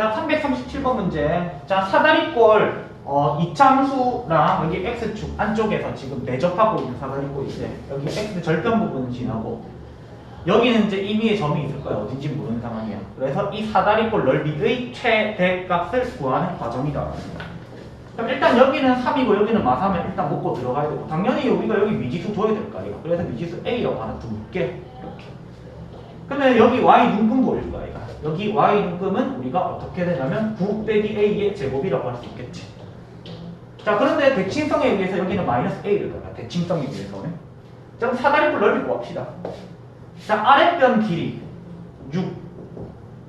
자, 337번 문제. 자, 사다리꼴 어, 이참수랑 여기 x축 안쪽에서 지금 내접하고 있는 사다리꼴인데 여기 x 절편 부분은 지나고 여기는 이제 임의의 점이 있을 거예요. 어딘지 모르는 상황이야. 그래서 이 사다리꼴 넓이의 최대값을 구하는 과정이다. 그럼 일단 여기는 3이고 여기는 마삼을 일단 먹고 들어가야 되고 당연히 우리가 여기 미지수 둬야 될 거 아이가. 그래서 미지수 A라고 하나 둘게. 이렇게. 그러면 여기 y 눈금 보일 거야. 여기 y 눈금은 우리가 어떻게 되냐면 9 빼기 a의 제곱이라고 할 수 있겠지. 자, 그런데 대칭성에 의해서 여기는 마이너스 a를 거야. 대칭성에 의해서는. 자, 그럼 사다리꼴 넓이 구합시다. 자, 아랫변 길이 6,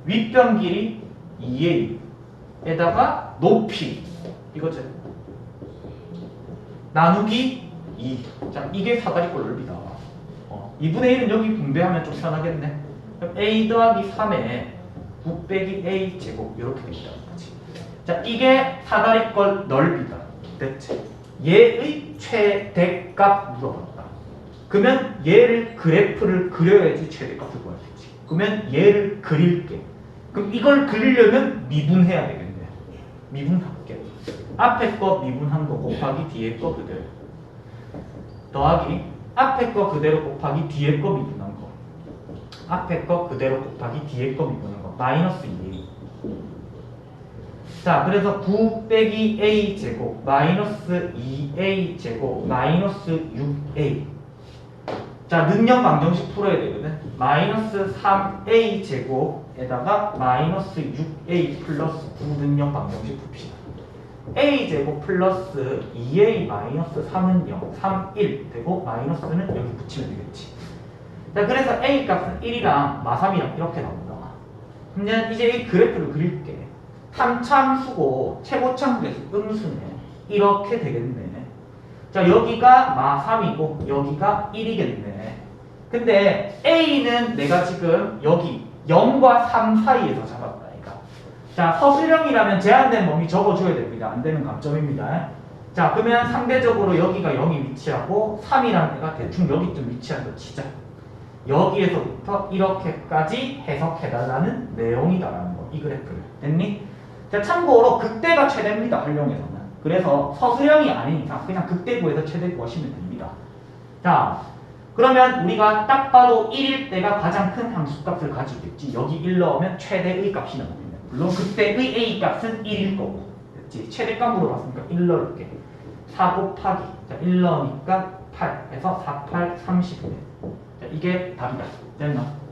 윗변 길이 2a에다가 높이 이거죠. 나누기 2. 자, 이게 사다리꼴 넓이다. 어, 2분의 1은 여기 분배하면 좀 편하겠네. 그럼 a 더하기 3에 9 빼기 a 제곱 이렇게. 그치? 자, 이게 사다리꼴 넓이다. 됐지? 얘의 최대값 물어봤다. 그러면 얘를 그래프를 그려야지 최대값을 구할 수 있지. 그러면 얘를 그릴게. 그럼 이걸 그리려면 미분해야 되겠네. 미분할게. 앞에 거 미분한 거 곱하기 뒤에 거 그대로. 더하기 앞에 거 그대로 곱하기 뒤에 거 미분한 거. 앞에 거 그대로 곱하기 뒤에 거 미분한 거. 마이너스 2a. 자, 그래서 9 빼기 a 제곱 마이너스 2a 제곱 마이너스 6a. 자, 능력 방정식 풀어야 되거든. 마이너스 3a 제곱에다가 마이너스 6a 플러스 9 능력 방정식 풉시다. a 제곱 플러스 2a 마이너스 3은 0, 3, 1 되고 마이너스는 여기 붙이면 되겠지. 자, 그래서 a 값은 1이랑 마3이랑 이렇게 나온다. 그럼 이제 이 그래프를 그릴게. 탐참수고 최고참수에서 음수네. 이렇게 되겠네. 자, 여기가 마3이고 여기가 1이겠네. 근데 a는 내가 지금 여기 0과 3 사이에서 잡았다. 자, 서술형이라면 제한된 범위 적어줘야 됩니다. 안 되는 감점입니다. 자, 그러면 상대적으로 여기가 0이 위치하고 3이라는 애가 대충 여기쯤 위치한 거 치자. 여기에서부터 이렇게까지 해석해달라는 내용이다라는 거. 이 그래프를. 됐니? 자, 참고로 극대가 최대입니다. 활용에서는. 그래서 서술형이 아닌 이상 그냥 극대 구해서 최대 구하시면 됩니다. 자, 그러면 우리가 딱 봐도 1일 때가 가장 큰 함수값을 가지고 있지. 여기 1 넣으면 최대의 값이 나옵니다. 물론 그때의 A 값은 1일 거고. 됐지? 최대값으로 봤으니까 1 넣을게. 4 곱하기. 자, 1 넣으니까 8. 해서 4, 8, 30이네. 자, 이게 답이다. 됐나?